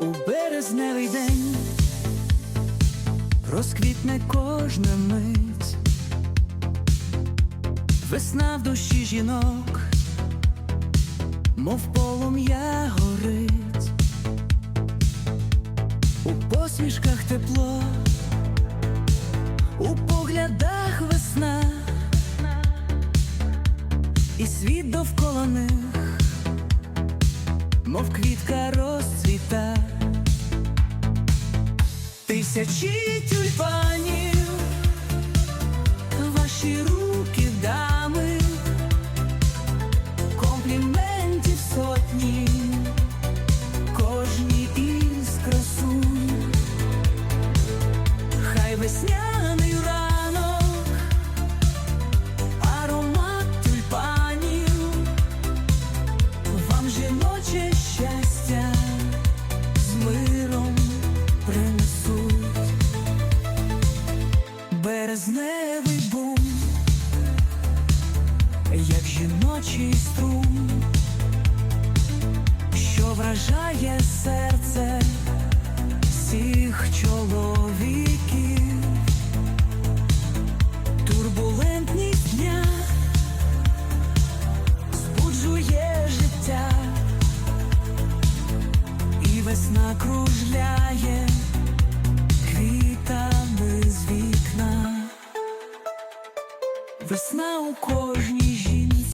У березневий день. Розквітне кожна мить, весна в душі жінок, мов полум'я горить, у посмішках тепло, у поглядах весна, і світ довкола них мов квітка розцвіта, тисячі тюльпанів, ваші руки дами, компліментів сотні, кожній із красу, хай весняний березневий бум, як жіночий струм, що вражає серце всіх чоловіків, турбулентність дня збуджує життя, і весна кружляє квітами весна у кожній жінці.